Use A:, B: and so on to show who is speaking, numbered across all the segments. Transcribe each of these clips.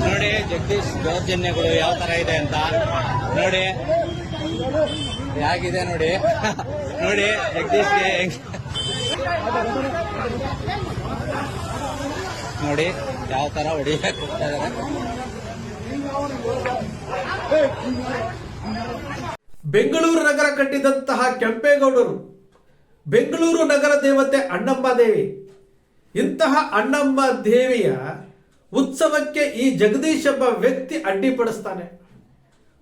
A: ನೋಡಿ ಜಗದೀಶ್ ದೌರ್ಜನ್ಯಗಳು ಯಾವ ತರ ಇದೆ ಅಂತ. ನೋಡಿ. ಹೇಗಿದೆ ನೋಡಿ. ನೋಡಿ ಜಗದೀಶ್ಗೆ ನೋಡಿ ಯಾವ ತರ ಹೊಡಿಯಕ್ಕೆ
B: ಬೆಂಗಳೂರು ನಗರ ಕಟ್ಟಿದಂತಹ ಕೆಂಪೇಗೌಡರು. ಬೆಂಗಳೂರು ನಗರ ದೇವತೆ ಅಣ್ಣಮ್ಮ ದೇವಿ ಇಂತಹ ಅಣ್ಣಮ್ಮ ದೇವಿಯ ಉತ್ಸವಕ್ಕೆ ಈ ಜಗದೀಶ್ ಎಂಬ ವ್ಯಕ್ತಿ ಅಡ್ಡಿಪಡಿಸ್ತಾನೆ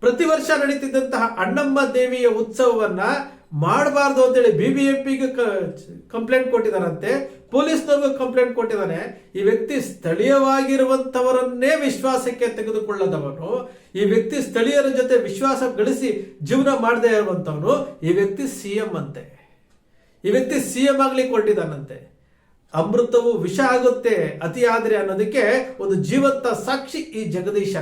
B: ಪ್ರತಿ ವರ್ಷ ನಡೀತಿದ್ದಂತಹ ಅಣ್ಣಮ್ಮ ದೇವಿಯ ಉತ್ಸವವನ್ನ ಮಾಡಬಾರ್ದು ಅಂತೇಳಿ ಬಿಬಿಎಂಪಿಗೆ ಕಂಪ್ಲೇಂಟ್ ಕೊಟ್ಟಿದ್ದಾರಂತೆ ಪೊಲೀಸ್ನವರಿಗೂ ಕಂಪ್ಲೇಂಟ್ ಕೊಟ್ಟಿದ್ದಾನೆ. ಈ ವ್ಯಕ್ತಿ ಸ್ಥಳೀಯವಾಗಿರುವಂತವರನ್ನೇ ವಿಶ್ವಾಸಕ್ಕೆ ತೆಗೆದುಕೊಳ್ಳದವನು. ಈ ವ್ಯಕ್ತಿ ಸ್ಥಳೀಯರ ಜೊತೆ ವಿಶ್ವಾಸ ಗಳಿಸಿ ಜೀವನ ಮಾಡದೇ ಇರುವಂತವನು ಈ ವ್ಯಕ್ತಿ ಸಿಎಂ ಅಂತೆ. ಈ ವ್ಯಕ್ತಿ ಸಿಎಂ ಆಗ್ಲಿಕ್ಕೆ ಹೊರಟಿದ್ದಾನಂತೆ. ಅಮೃತವು ವಿಷ ಆಗುತ್ತೆ ಅತಿಯಾದ್ರೆ ಅನ್ನೋದಕ್ಕೆ ಒಂದು ಜೀವಂತ ಸಾಕ್ಷಿ ಈ ಜಗದೀಶ.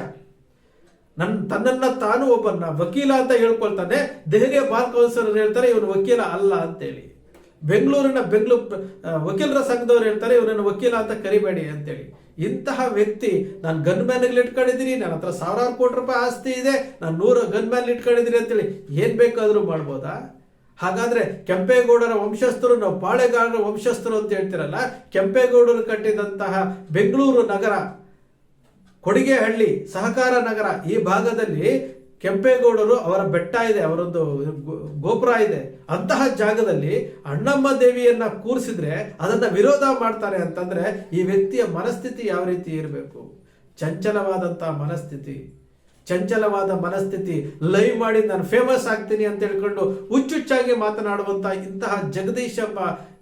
B: ನನ್ನ ತನ್ನನ್ನ ತಾನು ಒಬ್ಬನ ವಕೀಲ ಅಂತ ಹೇಳ್ಕೊಳ್ತಾನೆ, ದೆಹಲಿಯ ಬಾರ್ ಕೌನ್ಸಿಲರ್ ಹೇಳ್ತಾರೆ, ಇವನು ವಕೀಲ ಅಲ್ಲ ಅಂತೇಳಿ. ಬೆಂಗಳೂರಿನ ಬೆಂಗಳೂರು ವಕೀಲರ ಸಂಘದವ್ರು ಹೇಳ್ತಾರೆ, ಇವನನ್ನು ವಕೀಲ ಅಂತ ಕರಿಬೇಡಿ ಅಂತೇಳಿ. ಇಂತಹ ವ್ಯಕ್ತಿ, ನಾನು ಗನ್ ಮ್ಯಾನ್ಗಳು ಇಟ್ಕೊಂಡಿದ್ದೀನಿ ನನ್ನ ಹತ್ರ ಸಾವಿರಾರು ಕೋಟಿ ರೂಪಾಯಿ ಆಸ್ತಿ ಇದೆ, ನಾನು ನೂರು ಗನ್ ಮ್ಯಾನ್ ಇಟ್ಕೊಂಡಿದ್ದೀನಿ ಅಂತೇಳಿ, ಏನ್ ಬೇಕಾದರೂ ಮಾಡ್ಬೋದಾ? ಹಾಗಾದ್ರೆ ಕೆಂಪೇಗೌಡರ ವಂಶಸ್ಥರು ನಾವು ಪಾಳೆಗಾರರ ವಂಶಸ್ಥರು ಅಂತ ಹೇಳ್ತಿರಲ್ಲ, ಕೆಂಪೇಗೌಡರು ಕಟ್ಟಿದಂತಹ ಬೆಂಗಳೂರು ನಗರ, ಕೊಡಿಗೆಹಳ್ಳಿ ಸಹಕಾರ ನಗರ ಈ ಭಾಗದಲ್ಲಿ ಕೆಂಪೇಗೌಡರು ಅವರ ಬೆಟ್ಟ ಇದೆ ಅವರೊಂದು ಗೋಪುರ ಇದೆ. ಅಂತಹ ಜಾಗದಲ್ಲಿ ಅಣ್ಣಮ್ಮ ದೇವಿಯನ್ನ ಕೂರಿಸಿದ್ರೆ ಅದನ್ನ ವಿರೋಧ ಮಾಡ್ತಾರೆ ಅಂತಂದ್ರೆ ಈ ವ್ಯಕ್ತಿಯ ಮನಸ್ಥಿತಿ ಯಾವ ರೀತಿ ಇರಬೇಕು? ಚಂಚಲವಾದಂತಹ ಮನಸ್ಥಿತಿ. ಚಂಚಲವಾದ ಮನಸ್ಥಿತಿ ಲೈವ್ ಮಾಡಿ ನಾನು ಫೇಮಸ್ ಆಗ್ತೀನಿ ಅಂತ ಹೇಳ್ಕೊಂಡು ಹುಚ್ಚುಚ್ಚಾಗಿ ಮಾತನಾಡುವಂತ ಇಂತಹ ಜಗದೀಶ್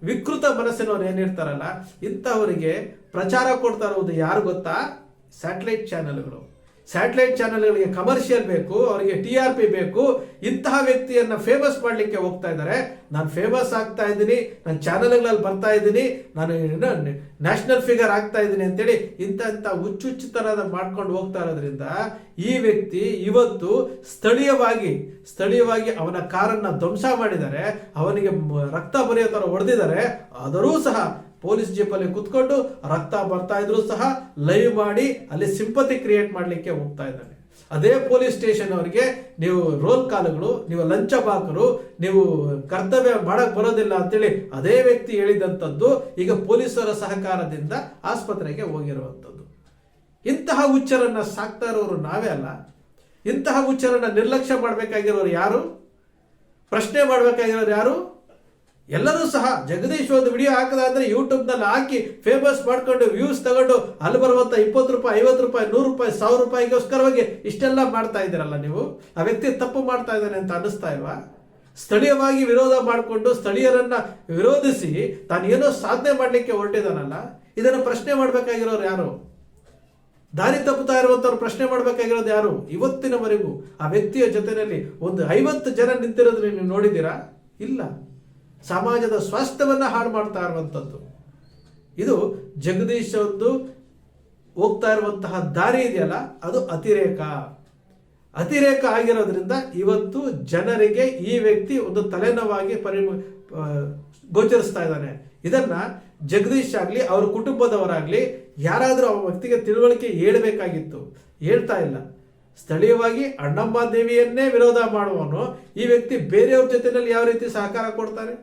B: ವಿಕೃತ ಮನಸ್ಸಿನವ್ರು ಏನಿರ್ತಾರಲ್ಲ ಇಂತಹವರಿಗೆ ಪ್ರಚಾರ ಕೊಡ್ತಾ ಇರೋದು ಯಾರು ಗೊತ್ತಾ? ಸ್ಯಾಟಲೈಟ್ ಚಾನೆಲ್ಗಳು ಸ್ಯಾಟಲೈಟ್ ಚಾನೆಲ್ಗಳಿಗೆ ಕಮರ್ಷಿಯಲ್ ಬೇಕು, ಅವರಿಗೆ ಟಿ ಆರ್ ಪಿ ಬೇಕು, ಇಂತಹ ವ್ಯಕ್ತಿಯನ್ನ ಫೇಮಸ್ ಮಾಡಲಿಕ್ಕೆ ಹೋಗ್ತಾ ಇದ್ದಾರೆ. ನಾನು ಫೇಮಸ್ ಆಗ್ತಾ ಇದ್ದೀನಿ ನನ್ನ ಚಾನೆಲ್ಗಳಲ್ಲಿ ಬರ್ತಾ ಇದ್ದೀನಿ, ನಾನು ನ್ಯಾಷನಲ್ ಫಿಗರ್ ಆಗ್ತಾ ಇದ್ದೀನಿ ಅಂತೇಳಿ ಇಂಥ ಇಂಥ ಹುಚ್ಚುಚ್ಚುತನದ ಮಾಡ್ಕೊಂಡು ಹೋಗ್ತಾ ಇರೋದ್ರಿಂದ ಈ ವ್ಯಕ್ತಿ ಇವತ್ತು ಸ್ಥಳೀಯವಾಗಿ ಸ್ಥಳೀಯವಾಗಿ ಅವನ ಕಾರನ್ನ ಧ್ವಂಸ ಮಾಡಿದ್ದಾರೆ, ಅವನಿಗೆ ರಕ್ತ ಬರೆಯೋ ಥರ ಹೊಡೆದಿದ್ದಾರೆ. ಆದರೂ ಸಹ ಪೊಲೀಸ್ ಜೀಪಲ್ಲಿ ಕುತ್ಕೊಂಡು ರಕ್ತ ಬರ್ತಾ ಇದ್ರು ಸಹ ಲೈವ್ ಮಾಡಿ ಅಲ್ಲಿ ಸಿಂಪತಿ ಕ್ರಿಯೇಟ್ ಮಾಡಲಿಕ್ಕೆ ಹೋಗ್ತಾ ಇದ್ದಾನೆ. ಅದೇ ಪೊಲೀಸ್ ಸ್ಟೇಷನ್ ಅವರಿಗೆ ನೀವು ರೋಲ್ ಕಾಲುಗಳು, ನೀವು ಲಂಚ ಬಾಕರು, ನೀವು ಕರ್ತವ್ಯ ಮಾಡಕ್ ಬರೋದಿಲ್ಲ ಅಂತೇಳಿ ಅದೇ ವ್ಯಕ್ತಿ ಹೇಳಿದಂಥದ್ದು ಈಗ ಪೊಲೀಸರ ಸಹಕಾರದಿಂದ ಆಸ್ಪತ್ರೆಗೆ ಹೋಗಿರುವಂಥದ್ದು. ಇಂತಹ ಹುಚ್ಚರನ್ನ ಸಾಕ್ತಾ ಇರೋರು ನಾವೇ ಅಲ್ಲ. ಇಂತಹ ಹುಚ್ಚರನ್ನ ನಿರ್ಲಕ್ಷ್ಯ ಮಾಡಬೇಕಾಗಿರೋರು ಯಾರು? ಪ್ರಶ್ನೆ ಮಾಡಬೇಕಾಗಿರೋರು ಯಾರು? ಎಲ್ಲರೂ ಸಹ ಜಗದೀಶ್ ಒಂದು ವಿಡಿಯೋ ಹಾಕದಾದ್ರೆ ಯೂಟ್ಯೂಬ್ನಲ್ಲಿ ಹಾಕಿ ಫೇಮಸ್ ಮಾಡ್ಕೊಂಡು ವ್ಯೂಸ್ ತಗೊಂಡು ಅಲ್ಲಿ ಬರುವಂಥ ಇಪ್ಪತ್ತು ರೂಪಾಯಿ, ಐವತ್ತು ರೂಪಾಯಿ, ನೂರು ರೂಪಾಯಿ, ಸಾವಿರ ರೂಪಾಯಿಗೋಸ್ಕರವಾಗಿ ಇಷ್ಟೆಲ್ಲ ಮಾಡ್ತಾ ಇದ್ದೀರಲ್ಲ ನೀವು? ಆ ವ್ಯಕ್ತಿ ತಪ್ಪು ಮಾಡ್ತಾ ಇದ್ದಾನೆ ಅಂತ ಅನ್ನಿಸ್ತಾ ಇಲ್ವಾ? ಸ್ಥಳೀಯವಾಗಿ ವಿರೋಧ ಮಾಡಿಕೊಂಡು ಸ್ಥಳೀಯರನ್ನ ವಿರೋಧಿಸಿ ತಾನು ಏನೋ ಸಾಧನೆ ಮಾಡಲಿಕ್ಕೆ ಹೊರಟಿದಾನಲ್ಲ ಇದನ್ನು ಪ್ರಶ್ನೆ ಮಾಡಬೇಕಾಗಿರೋರು ಯಾರು? ದಾರಿ ತಪ್ಪುತ್ತಾ ಇರುವಂಥವ್ರು ಪ್ರಶ್ನೆ ಮಾಡಬೇಕಾಗಿರೋದು ಯಾರು? ಇವತ್ತಿನವರೆಗೂ ಆ ವ್ಯಕ್ತಿಯ ಜೊತೆಯಲ್ಲಿ ಒಂದು ಐವತ್ತು ಜನ ನಿಂತಿರೋದನ್ನ ನೀವು ನೋಡಿದ್ದೀರಾ? ಇಲ್ಲ. ಸಮಾಜದ ಸ್ವಾಸ್ಥ್ಯವನ್ನು ಹಾಳು ಮಾಡ್ತಾ ಇರುವಂಥದ್ದು ಇದು ಜಗದೀಶ್ ಒಂದು ಹೋಗ್ತಾ ಇರುವಂತಹ ದಾರಿ ಇದೆಯಲ್ಲ, ಅದು ಅತಿರೇಕ. ಅತಿರೇಕ ಆಗಿರೋದ್ರಿಂದ ಇವತ್ತು ಜನರಿಗೆ ಈ ವ್ಯಕ್ತಿ ಒಂದು ತಲೆನೋವಾಗಿ ಪರಿ ಗೋಚರಿಸ್ತಾ ಇದ್ದಾನೆ. ಇದನ್ನ ಜಗದೀಶ್ ಆಗಲಿ, ಅವ್ರ ಕುಟುಂಬದವರಾಗಲಿ ಯಾರಾದರೂ ಆ ವ್ಯಕ್ತಿಗೆ ತಿಳುವಳಿಕೆ ಹೇಳ್ಬೇಕಾಗಿತ್ತು. ಹೇಳ್ತಾ ಇಲ್ಲ. ಸ್ಥಳೀಯವಾಗಿ ಅಣ್ಣಮ್ಮ ದೇವಿಯನ್ನೇ ವಿರೋಧ ಮಾಡುವವನು ಈ ವ್ಯಕ್ತಿ ಬೇರೆಯವ್ರ ಜೊತೆಯಲ್ಲಿ ಯಾವ ರೀತಿ ಸಹಕಾರ ಕೊಡ್ತಾನೆ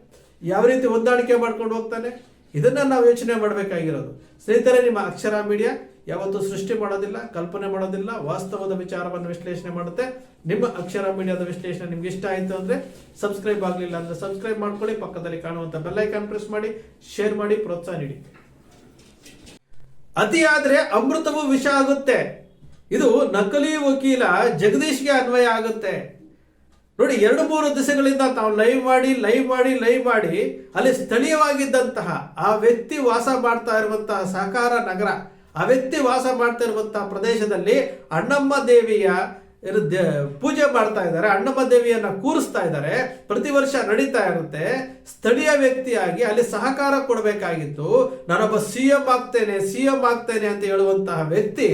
B: ಯಾವ ರೀತಿ ಹೊಂದಾಣಿಕೆ ಮಾಡ್ಕೊಂಡು ಹೋಗ್ತಾನೆ? ಇದನ್ನ ನಾವು ಯೋಚನೆ ಮಾಡಬೇಕಾಗಿರೋದು. ಸ್ನೇಹಿತರೆ, ನಿಮ್ಮ ಅಕ್ಷರ ಮೀಡಿಯಾ ಯಾವತ್ತೂ ಸೃಷ್ಟಿ ಮಾಡೋದಿಲ್ಲ, ಕಲ್ಪನೆ ಮಾಡೋದಿಲ್ಲ, ವಾಸ್ತವದ ವಿಚಾರವನ್ನು ವಿಶ್ಲೇಷಣೆ ಮಾಡುತ್ತೆ. ನಿಮ್ಮ ಅಕ್ಷರ ಮೀಡಿಯಾದ ವಿಶ್ಲೇಷಣೆ ನಿಮ್ಗೆ ಇಷ್ಟ ಆಯಿತು ಅಂದ್ರೆ ಸಬ್ಸ್ಕ್ರೈಬ್ ಆಗಲಿಲ್ಲ ಅಂದ್ರೆ ಸಬ್ಸ್ಕ್ರೈಬ್ ಮಾಡ್ಕೊಳ್ಳಿ, ಪಕ್ಕದಲ್ಲಿ ಕಾಣುವಂತ ಬೆಲ್ಲೈಕಾನ್ ಪ್ರೆಸ್ ಮಾಡಿ ಶೇರ್ ಮಾಡಿ, ಪ್ರೋತ್ಸಾಹ ನೀಡಿ. ಅತಿ ಆದರೆ ಅಮೃತವೂ ವಿಷ ಆಗುತ್ತೆ. ಇದು ನಕಲಿ ವಕೀಲ ಜಗದೀಶ್ಗೆ ಅನ್ವಯ ಆಗುತ್ತೆ. ನೋಡಿ, ಎರಡು ಮೂರು ದಿವಸಗಳಿಂದ ತಾವು ಲೈವ್ ಮಾಡಿ ಲೈವ್ ಮಾಡಿ ಲೈವ್ ಮಾಡಿ, ಅಲ್ಲಿ ಸ್ಥಳೀಯವಾಗಿದ್ದಂತಹ ಆ ವ್ಯಕ್ತಿ ವಾಸ ಮಾಡ್ತಾ ಇರುವಂತಹ ಸಹಕಾರ ನಗರ, ಆ ವ್ಯಕ್ತಿ ವಾಸ ಮಾಡ್ತಾ ಇರುವಂತಹ ಪ್ರದೇಶದಲ್ಲಿ ಅಣ್ಣಮ್ಮ ದೇವಿಯ ಪೂಜೆ ಮಾಡ್ತಾ ಇದ್ದಾರೆ ಅಣ್ಣಮ್ಮ ದೇವಿಯನ್ನ ಕೂರಿಸ್ತಾ ಇದ್ದಾರೆ. ಪ್ರತಿ ವರ್ಷ ನಡೀತಾ ಇರುತ್ತೆ. ಸ್ಥಳೀಯ ವ್ಯಕ್ತಿಯಾಗಿ ಅಲ್ಲಿ ಸಹಕಾರ ಕೊಡಬೇಕಾಗಿತ್ತು. ನಾನೊಬ್ಬ ಸಿ ಎಂ ಆಗ್ತೇನೆ ಸಿ ಎಂ ಆಗ್ತೇನೆ ಅಂತ ಹೇಳುವಂತಹ ವ್ಯಕ್ತಿ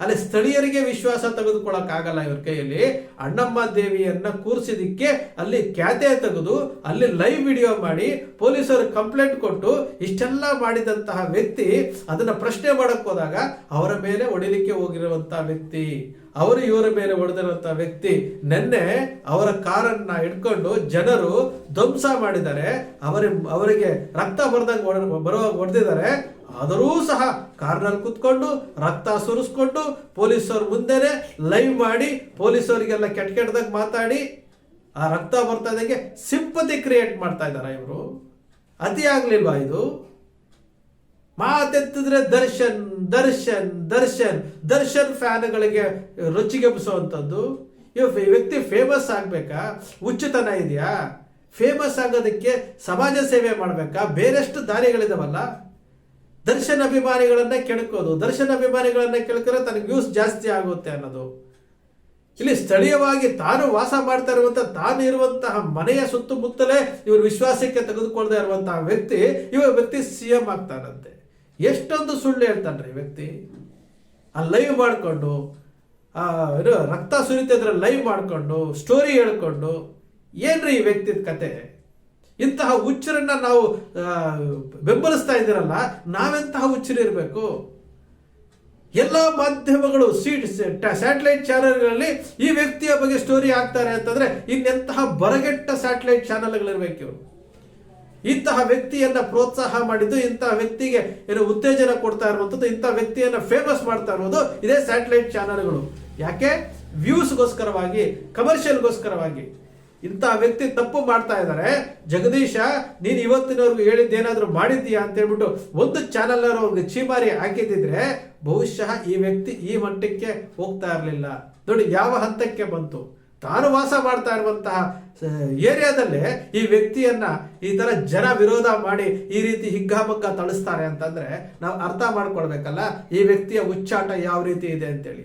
B: ಅಲ್ಲಿ ಸ್ಥಳೀಯರಿಗೆ ವಿಶ್ವಾಸ ತೆಗೆದುಕೊಳ್ಳಕ್ಕಾಗಲ್ಲ ಇವ್ರ ಕೈಯಲ್ಲಿ. ಅಣ್ಣಮ್ಮ ದೇವಿಯನ್ನ ಕೂರಿಸಿದಕ್ಕೆ ಅಲ್ಲಿ ಖ್ಯಾತೆ ತೆಗೆದು, ಅಲ್ಲಿ ಲೈವ್ ವಿಡಿಯೋ ಮಾಡಿ, ಪೊಲೀಸರು ಕಂಪ್ಲೇಂಟ್ ಕೊಟ್ಟು, ಇಷ್ಟೆಲ್ಲ ಮಾಡಿದಂತಹ ವ್ಯಕ್ತಿ ಅದನ್ನ ಪ್ರಶ್ನೆ ಮಾಡಕ್ ಹೋದಾಗ ಅವರ ಮೇಲೆ ಹೊಡಿಲಿಕ್ಕೆ ಹೋಗಿರುವಂತಹ ವ್ಯಕ್ತಿ. ಅವರು ಇವರ ಮೇಲೆ ಹೊಡೆದಿರುವಂತಹ ವ್ಯಕ್ತಿ ನಿನ್ನೆ ಅವರ ಕಾರನ್ನ ಹಿಡ್ಕೊಂಡು ಜನರು ಧ್ವಂಸ ಮಾಡಿದ್ದಾರೆ. ಅವರ, ಅವರಿಗೆ ರಕ್ತ ಬರ್ದಂಗೆ ಬರುವ, ಹೊಡೆದಿದ್ದಾರೆ. ಆದರೂ ಸಹ ಕಾರ್ನಲ್ಲಿ ಕುತ್ಕೊಂಡು ರಕ್ತ ಸುರಿಸ್ಕೊಂಡು ಪೊಲೀಸರ ಮುಂದೆನೆ ಲೈವ್ ಮಾಡಿ ಪೊಲೀಸರಿಗೆಲ್ಲ ಕೆಟ್ಟ ಕೆಟ್ಟದಾಗ ಮಾತಾಡಿ ಆ ರಕ್ತ ಬರ್ತಾ ಇದ್ದಂಗೆ ಸಿಂಪತಿ ಕ್ರಿಯೇಟ್ ಮಾಡ್ತಾ ಇದ್ದಾರೆ ಇವರು? ಅತಿ ಆಗ್ಲಿಲ್ವಾ ಇದು? ಮಾತೆತ್ತಿದ್ರೆ ದರ್ಶನ್ ದರ್ಶನ್ ದರ್ಶನ್ ದರ್ಶನ್ ಫ್ಯಾನ್ಗಳಿಗೆ ರೊಚ್ಚಿಗೆಬ್ಬಿಸುವಂಥದ್ದು ಇವ್ ಈ ವ್ಯಕ್ತಿ ಫೇಮಸ್ ಆಗ್ಬೇಕಾ? ಹುಚ್ಚುತನ ಇದೆಯಾ? ಫೇಮಸ್ ಆಗೋದಕ್ಕೆ ಸಮಾಜ ಸೇವೆ ಮಾಡಬೇಕಾ? ಬೇರೆಷ್ಟು ದಾರಿಗಳಿದಾವಲ್ಲ. ದರ್ಶನ್ ಅಭಿಮಾನಿಗಳನ್ನ ಕೆಣಕೋದು. ದರ್ಶನ್ ಅಭಿಮಾನಿಗಳನ್ನ ಕೆಳಕಿದ್ರೆ ತನಗೆ ವ್ಯೂಸ್ ಜಾಸ್ತಿ ಆಗುತ್ತೆ ಅನ್ನೋದು. ಇಲ್ಲಿ ಸ್ಥಳೀಯವಾಗಿ ತಾನು ವಾಸ ಮಾಡ್ತಾ ಇರುವಂತ, ತಾನು ಇರುವಂತಹ ಮನೆಯ ಸುತ್ತಮುತ್ತಲೇ ಇವರು ವಿಶ್ವಾಸಕ್ಕೆ ತೆಗೆದುಕೊಳ್ಳದೆ ಇರುವಂತಹ ವ್ಯಕ್ತಿ, ಇವ ವ್ಯಕ್ತಿ ಸಿ ಎಂ ಆಗ್ತಾನಂತೆ. ಎಷ್ಟೊಂದು ಸುಳ್ಳು ಹೇಳ್ತಾನೆ ರೀ ವ್ಯಕ್ತಿ. ಆ ಲೈವ್ ಮಾಡಿಕೊಂಡು, ಆ ರಕ್ತ ಸುರಿತಿದ್ರೆ ಲೈವ್ ಮಾಡಿಕೊಂಡು ಸ್ಟೋರಿ ಹೇಳ್ಕೊಂಡು, ಏನ್ರಿ ಈ ವ್ಯಕ್ತಿದ ಕತೆ? ಇಂತಹ ಹುಚ್ಚರನ್ನ ನಾವು ಬೆಂಬಲಿಸ್ತಾ ಇದ್ದೀರಲ್ಲ, ನಾವೆಂತಹ ಹುಚ್ಚರಿರ್ಬೇಕು ಎಲ್ಲ ಮಾಧ್ಯಮಗಳು ಸ್ಯಾಟಲೈಟ್ ಚಾನೆಲ್ಗಳಲ್ಲಿ ಈ ವ್ಯಕ್ತಿಯ ಬಗ್ಗೆ ಸ್ಟೋರಿ ಆಗ್ತಾರೆ ಅಂತಂದ್ರೆ ಇನ್ನೆಂತಹ ಬರಗೆಟ್ಟ ಸ್ಯಾಟಲೈಟ್ ಚಾನಲ್ಗಳಿರ್ಬೇಕು ಇವರು. ಇಂತಹ ವ್ಯಕ್ತಿಯನ್ನ ಪ್ರೋತ್ಸಾಹ ಮಾಡಿದ್ದು, ಇಂತಹ ವ್ಯಕ್ತಿಗೆ ಏನು ಉತ್ತೇಜನ ಕೊಡ್ತಾ ಇರುವಂತದ್ದು ಇಂತಹ ವ್ಯಕ್ತಿಯನ್ನ ಫೇಮಸ್ ಮಾಡ್ತಾ ಇರೋದು ಇದೇ ಸ್ಯಾಟಲೈಟ್ ಚಾನೆಲ್ಗಳು ಯಾಕೆ? ವ್ಯೂಸ್ಗೋಸ್ಕರವಾಗಿ ಕಮರ್ಷಿಯಲ್ಗೋಸ್ಕರವಾಗಿ ಇಂತಹ ವ್ಯಕ್ತಿ ತಪ್ಪು ಮಾಡ್ತಾ ಇದ್ದಾರೆ ಜಗದೀಶ, ನೀನು ಇವತ್ತಿನವರೆಗೂ ಹೇಳಿದ್ದೇನಾದರೂ ಮಾಡಿದ್ದೀಯಾ ಅಂತ ಹೇಳ್ಬಿಟ್ಟು ಒಂದು ಚಾನಲ್ ಅವ್ರಿಗೆ ಚೀಮಾರಿ ಹಾಕಿದ್ದಿದ್ರೆ ಬಹುಶಃ ಈ ವ್ಯಕ್ತಿ ಈ ಮಟ್ಟಕ್ಕೆ ಹೋಗ್ತಾ ಇರಲಿಲ್ಲ. ನೋಡಿ, ಯಾವ ಹಂತಕ್ಕೆ ಬಂತು? ತಾನು ವಾಸ ಮಾಡ್ತಾ ಇರುವಂತಹ ಏರಿಯಾದಲ್ಲೇ ಈ ವ್ಯಕ್ತಿಯನ್ನ ಈ ತರ ಜನ ವಿರೋಧ ಮಾಡಿ ಈ ರೀತಿ ಹಿಗ್ಗಾಮಗ್ಗ ತಳಿಸ್ತಾರೆ ಅಂತಂದ್ರೆ ನಾವು ಅರ್ಥ ಮಾಡ್ಕೊಳ್ಬೇಕಲ್ಲ, ಈ ವ್ಯಕ್ತಿಯ ಉಚ್ಚಾಟ ಯಾವ ರೀತಿ ಇದೆ ಅಂತೇಳಿ.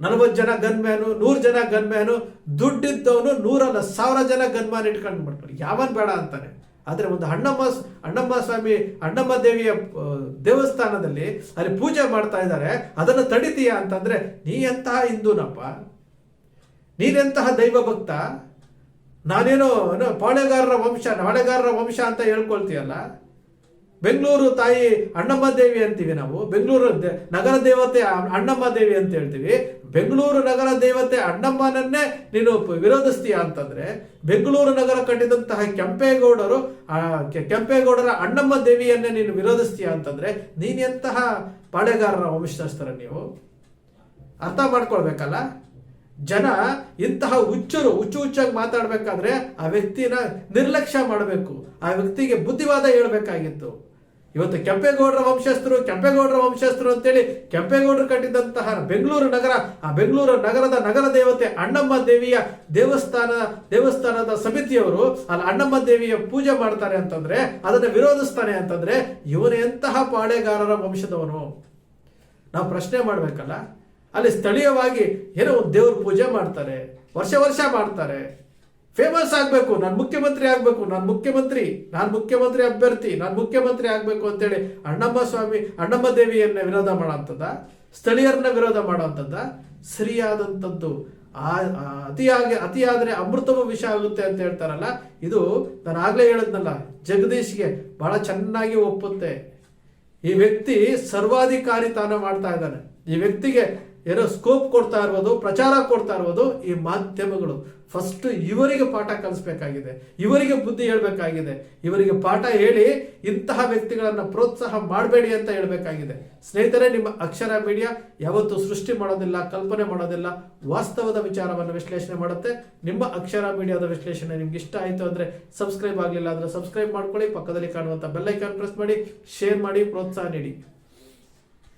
B: ನಲವತ್ತು ಜನ ಗನ್ಮ್ಯಾನು, ನೂರು ಜನ ಗನ್ಮ್ಯಾನು, ದುಡ್ಡಿದ್ದವನು ನೂರಲ್ಲ ಸಾವಿರ ಜನ ಗನ್ಮ್ಯಾನ್ ಇಟ್ಕೊಂಡು ಬಿಡ್ತಾರೆ. ಯಾವನ್ ಬೇಡ ಅಂತಾನೆ ಆದರೆ ಒಂದು ಅಣ್ಣಮ್ಮ ಅಣ್ಣಮ್ಮ ಸ್ವಾಮಿ, ಅಣ್ಣಮ್ಮ ದೇವಿಯ ದೇವಸ್ಥಾನದಲ್ಲಿ ಅಲ್ಲಿ ಪೂಜೆ ಮಾಡ್ತಾ ಇದ್ದಾರೆ, ಅದನ್ನು ತಡಿತೀಯ ಅಂತಂದ್ರೆ, ನೀ ಎಂತಹ ಹಿಂದೂನಪ್ಪ ನೀನೆಂತಹ ದೈವ ಭಕ್ತ ನಾನೇನೋ ಪಾಳೆಗಾರರ ವಂಶ ನಾಳೆಗಾರರ ವಂಶ ಅಂತ ಹೇಳ್ಕೊಳ್ತೀಯಲ್ಲ? ಬೆಂಗಳೂರು ತಾಯಿ ಅಣ್ಣಮ್ಮ ದೇವಿ ಅಂತೀವಿ ನಾವು. ಬೆಂಗಳೂರು ನಗರ ದೇವತೆ ಅಣ್ಣಮ್ಮ ದೇವಿ ಅಂತ ಹೇಳ್ತೀವಿ. ಬೆಂಗಳೂರು ನಗರ ದೇವತೆ ಅಣ್ಣಮ್ಮನನ್ನೇ ನೀನು ವಿರೋಧಿಸ್ತೀಯ ಅಂತಂದ್ರೆ, ಬೆಂಗಳೂರು ನಗರ ಕಟ್ಟಿದಂತಹ ಕೆಂಪೇಗೌಡರು ಕೆಂಪೇಗೌಡರ ಅಣ್ಣಮ್ಮ ದೇವಿಯನ್ನೇ ನೀನು ವಿರೋಧಿಸ್ತೀಯ ಅಂತಂದ್ರೆ, ನೀನೆಂತಹ ಪಾಳೆಗಾರರ ವಂಶಸ್ಥರ ನೀವು? ಅರ್ಥ ಮಾಡ್ಕೊಳ್ಬೇಕಲ್ಲ? ಜನ ಇಂತಹ ಹುಚ್ಚರು, ಹುಚ್ಚು ಹುಚ್ಚಾಗಿ ಮಾತಾಡಬೇಕಾದ್ರೆ ಆ ವ್ಯಕ್ತಿನ ನಿರ್ಲಕ್ಷ್ಯ ಮಾಡಬೇಕು. ಆ ವ್ಯಕ್ತಿಗೆ ಬುದ್ಧಿವಾದ ಹೇಳಬೇಕಾಗಿತ್ತು. ಇವತ್ತು ಕೆಂಪೇಗೌಡರ ವಂಶಸ್ಥರು ಕೆಂಪೇಗೌಡರ ವಂಶಸ್ಥರು ಅಂತೇಳಿ ಕೆಂಪೇಗೌಡರು ಕಟ್ಟಿದಂತಹ ಬೆಂಗಳೂರು ನಗರ, ಆ ಬೆಂಗಳೂರು ನಗರದ ನಗರ ದೇವತೆ ಅಣ್ಣಮ್ಮ ದೇವಿಯ ದೇವಸ್ಥಾನ, ದೇವಸ್ಥಾನದ ಸಮಿತಿಯವರು ಅಲ್ಲಿ ಅಣ್ಣಮ್ಮ ದೇವಿಯ ಪೂಜೆ ಮಾಡ್ತಾರೆ ಅಂತಂದ್ರೆ, ಅದನ್ನು ವಿರೋಧಿಸ್ತಾನೆ ಅಂತಂದ್ರೆ ಇವನು ಪಾಳೆಗಾರರ ವಂಶದವನು. ನಾವು ಪ್ರಶ್ನೆ ಮಾಡ್ಬೇಕಲ್ಲ ಅಲ್ಲಿ ಸ್ಥಳೀಯವಾಗಿ ಏನೋ ಒಂದು ದೇವ್ರ ಪೂಜೆ ಮಾಡ್ತಾರೆ, ವರ್ಷ ವರ್ಷ ಮಾಡ್ತಾರೆ. ಫೇಮಸ್ ಆಗಬೇಕು, ನಾನು ಮುಖ್ಯಮಂತ್ರಿ ಆಗಬೇಕು, ನಾನು ಮುಖ್ಯಮಂತ್ರಿ ನಾನು ಮುಖ್ಯಮಂತ್ರಿ ಅಭ್ಯರ್ಥಿ, ನಾನು ಮುಖ್ಯಮಂತ್ರಿ ಆಗಬೇಕು ಅಂತೇಳಿ ಅಣ್ಣಮ್ಮ ಸ್ವಾಮಿ, ಅಣ್ಣಮ್ಮ ದೇವಿಯನ್ನ ವಿರೋಧ ಮಾಡೋಂಥದ್ದ ಸ್ಥಳೀಯರನ್ನ ವಿರೋಧ ಮಾಡೋಂಥದ್ದ ಸರಿಯಾದಂಥದ್ದು ಆ ಅತಿಯಾಗಿ, ಅತಿಯಾದ್ರೆ ಅಮೃತವೂ ವಿಷ ಆಗುತ್ತೆ ಅಂತ ಹೇಳ್ತಾರಲ್ಲ, ಇದು ನಾನು ಆಗಲೇ ಹೇಳಿದ್ನಲ್ಲ, ಜಗದೀಶ್ಗೆ ಬಹಳ ಚೆನ್ನಾಗಿ ಒಪ್ಪುತ್ತೆ. ಈ ವ್ಯಕ್ತಿ ಸರ್ವಾಧಿಕಾರಿ ತಾನ ಮಾಡ್ತಾ ಇದ್ದಾನೆ. ಈ ವ್ಯಕ್ತಿಗೆ ಏನೋ ಸ್ಕೋಪ್ ಕೊಡ್ತಾ ಇರ್ಬೋದು, ಪ್ರಚಾರ ಕೊಡ್ತಾ ಇರ್ಬೋದು, ಈ ಮಾಧ್ಯಮಗಳು ಫಸ್ಟ್ ಇವರಿಗೆ ಪಾಠ ಕಲಿಸ್ಬೇಕಾಗಿದೆ, ಇವರಿಗೆ ಬುದ್ಧಿ ಹೇಳಬೇಕಾಗಿದೆ, ಇವರಿಗೆ ಪಾಠ ಹೇಳಿ ಇಂತಹ ವ್ಯಕ್ತಿಗಳನ್ನು ಪ್ರೋತ್ಸಾಹ ಮಾಡಬೇಡಿ ಅಂತ ಹೇಳಬೇಕಾಗಿದೆ. ಸ್ನೇಹಿತರೆ, ನಿಮ್ಮ ಅಕ್ಷರ ಮೀಡಿಯಾ ಯಾವತ್ತೂ ಸೃಷ್ಟಿ ಮಾಡೋದಿಲ್ಲ, ಕಲ್ಪನೆ ಮಾಡೋದಿಲ್ಲ, ವಾಸ್ತವದ ವಿಚಾರವನ್ನು ವಿಶ್ಲೇಷಣೆ ಮಾಡುತ್ತೆ. ನಿಮ್ಮ ಅಕ್ಷರ ಮೀಡಿಯಾದ ವಿಶ್ಲೇಷಣೆ ನಿಮ್ಗೆ ಇಷ್ಟ ಆಯಿತು ಅಂದ್ರೆ ಸಬ್ಸ್ಕ್ರೈಬ್ ಆಗಲಿಲ್ಲ ಅಂದ್ರೆ ಸಬ್ಸ್ಕ್ರೈಬ್ ಮಾಡ್ಕೊಳ್ಳಿ, ಪಕ್ಕದಲ್ಲಿ ಕಾಣುವಂತ ಬೆಲ್ಲೈಕಾನ್ ಪ್ರೆಸ್ ಮಾಡಿ ಶೇರ್ ಮಾಡಿ, ಪ್ರೋತ್ಸಾಹ ನೀಡಿ.